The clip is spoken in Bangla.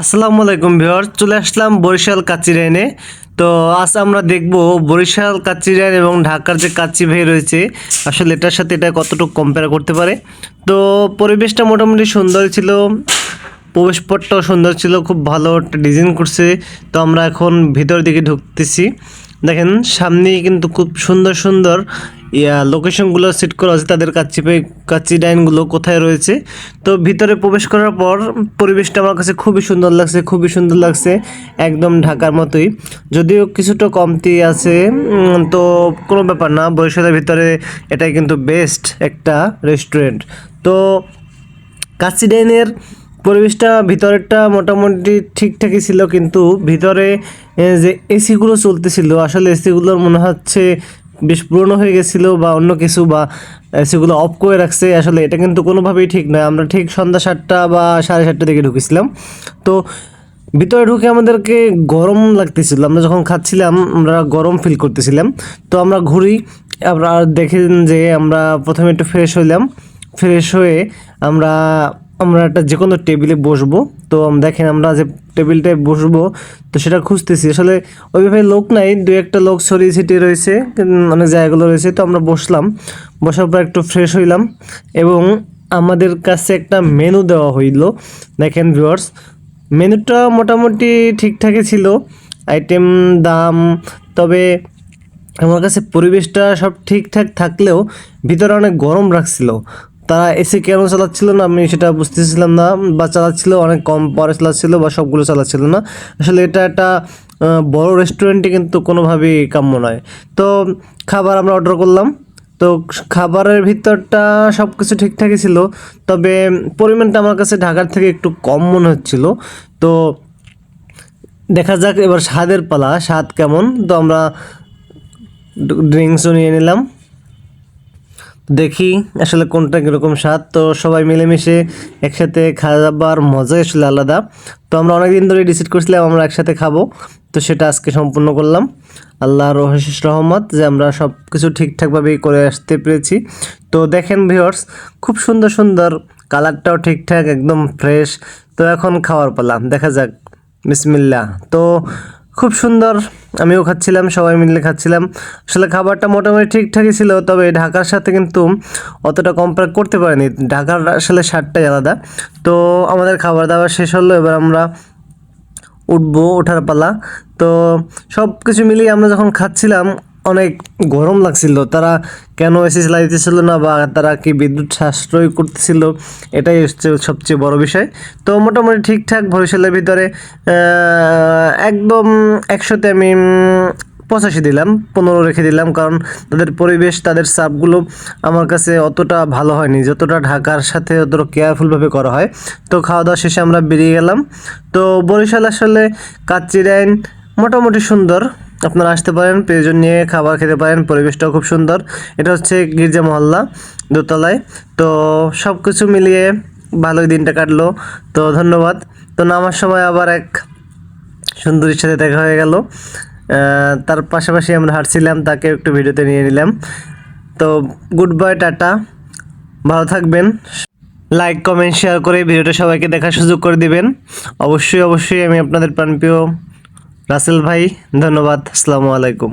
আসসালামু আলাইকুম ভিউয়ার চলে আসলাম বরিশাল কাচি রেনে। তো আজ আমরা দেখব বরিশাল কাচি রেন এবং ঢাকার যে কাচি ভাই রয়েছে, আসলে এটার সাথে এটা কতটুকু কম্পেয়ার করতে পারে। তো পরিবেশটা মোটামুটি সুন্দর ছিল প্রবেশপথটাও সুন্দর ছিল, খুব ভালো একটা ডিজাইন করছে। তো আমরা এখন ভিতর দিকে ঢুকতেছি। দেখেন, সামনেই কিন্তু খুব সুন্দর সুন্দর, ইয়া লোকেশনগুলো সেট করা আছে তাদের কাচ্চি পে কাচ্চি ডাইনগুলো কোথায় রয়েছে। তো ভিতরে প্রবেশ করার পর পরিবেশটা আমার কাছে খুবই সুন্দর লাগছে, খুবই সুন্দর লাগছে, একদম ঢাকার মতোই। যদিও কিছুটা কমতি আছে তো কোনো ব্যাপার না, বরিশালের ভিতরে এটাই কিন্তু বেস্ট একটা রেস্টুরেন্ট তো কাচ্চি ডাইনের পরিবেশটা ভিতরেরটা মোটামুটি ঠিকঠাকই ছিল, কিন্তু ভিতরে যে এসিগুলো চলতেছিল, আসলে এসিগুলোর মনে হচ্ছে বেশ পুরনো হয়ে গেছিল বা অন্য কিছু বা এসিগুলো অফ করে রাখছে। আসলে এটা কিন্তু কোনোভাবেই ঠিক নয়। আমরা ঠিক সন্ধ্যা সাতটা বা সাড়ে সাতটা দিকে ঢুকেছিলাম। তো ভিতরে ঢুকে আমাদেরকে গরম লাগতেছিল। আমরা যখন খাচ্ছিলাম, আমরা গরম ফিল করতেছিলাম। তো আমরা ঘুরি, আমরা দেখেন যে আমরা প্রথমে একটু ফ্রেশ হইলাম। ফ্রেশ হয়ে আমরা আমরা একটা যে কোনো টেবিলে বসবো। তো দেখেন আমরা যে টেবিলটায় বসবো, তো সেটা খুঁজতেছি। আসলে ওইভাবে লোক নাই দু একটা লোক ছড়িয়ে ছিটিয়ে রয়েছে অনেক জায়গাগুলো রয়েছে। তো আমরা বসলাম। বসার পর একটু ফ্রেশ হইলাম এবং আমাদের কাছে একটা মেনু দেওয়া হইল। দেখেন ভিউয়ার্স মেনুটা মোটামুটি ঠিকঠাকই ছিল। আইটেম দাম, তবে আমার কাছে পরিবেশটা সব ঠিকঠাক থাকলেও ভিতরে অনেক গরম রাখছিল তারা এসি কেন চালাচ্ছিল না আমি সেটা বুঝতেছিলাম না, বা চালাচ্ছিল, অনেক কম পরে চালাচ্ছিল, বা সবগুলো চালাচ্ছিল না। আসলে এটা একটা বড় রেস্টুরেন্টে কিন্তু কোনোভাবেই কাম্য নয়। তো খাবার আমরা অর্ডার করলাম। তো খাবারের ভিতরটা সব কিছু ঠিকঠাকই ছিল, তবে পরিমাণটা আমার কাছে ঢাকার থেকে একটু কম মনে হচ্ছিল। তো দেখা যাক এবার স্বাদের পালা, স্বাদ কেমন। তো আমরা ড্রিঙ্কসও নিয়ে নিলাম। দেখি আসলে কোনটা কীরকম স্বাদ। তো সবাই মিলেমিশে একসাথে খাবার মজাই আসলে আলাদা। তো আমরা অনেকদিন ধরে ডিসাইড করছিলাম আমরা একসাথে খাব। তো সেটা আজকে সম্পূর্ণ করলাম। আল্লাহর অশেষ রহমত যে আমরা সব কিছু ঠিকঠাকভাবেই করে আসতে পেরেছি। তো দেখেন ভিওর্স খুব সুন্দর সুন্দর কালারটাও ঠিকঠাক, একদম ফ্রেশ তো এখন খাওয়ার পালা, দেখা যাক। বিসমিল্লা তো খুব সুন্দর। আমিও খাচ্ছিলাম, সবাই মিলে খাচ্ছিলাম। আসলে খাবারটা মোটামুটি ঠিকঠাকই ছিল, তবে ঢাকার সাথে কিন্তু অতটা কম্পেয়ার করতে পারিনি। ঢাকার আসলে স্বাদটাই আলাদা। তো আমাদের খাবার দাবার শেষ হলো, এবার আমরা উঠবো, ওঠার পালা। তো সব কিছু মিলিয়ে আমরা যখন খাচ্ছিলাম অনেক গরম লাগছিল। তারা কেন এসি চালাইতেছিল না বা তারা কি বিদ্যুৎ সাশ্রয় করতেছিল, এটাই হচ্ছে সবচেয়ে বড় বিষয়। তো মোটামুটি ঠিকঠাক বরিশালের ভিতরে একদম একশোতে আমি পঁচাশি দিলাম, পনেরো রেখে দিলাম, কারণ তাদের পরিবেশ, তাদের সাপগুলো আমার কাছে অতটা ভালো হয়নি, যতটা ঢাকার সাথে অতটা কেয়ারফুলভাবে করা হয়। তো খাওয়া দাওয়া শেষে আমরা বেরিয়ে গেলাম। তো বরিশাল আসলে কাচ্চি ডাইন মোটামুটি সুন্দর আপনারা আসতে পারেন, প্রয়োজন নিয়ে খাবার খেতে পারেন, পরিবেশটাও খুব সুন্দর। এটা হচ্ছে গির্জা মহল্লা দোতলায়। তো সব কিছু মিলিয়ে ভালোই দিনটা কাটলো। তো ধন্যবাদ। তো নামার সময় আবার এক সুন্দরীর সাথে দেখা হয়ে গেল। তার পাশাপাশি আমরা হাঁটছিলাম, তাকে একটু ভিডিওতে নিয়ে নিলাম। তো গুড বাই টাটা। ভালো থাকবেন। লাইক, কমেন্ট, শেয়ার করে ভিডিওটা সবাইকে দেখার সুযোগ করে দিবেন। অবশ্যই অবশ্যই আমি আপনাদের প্রাণপ্রিয় রাসেল ভাই ধন্যবাদ আসসালামু আলাইকুম।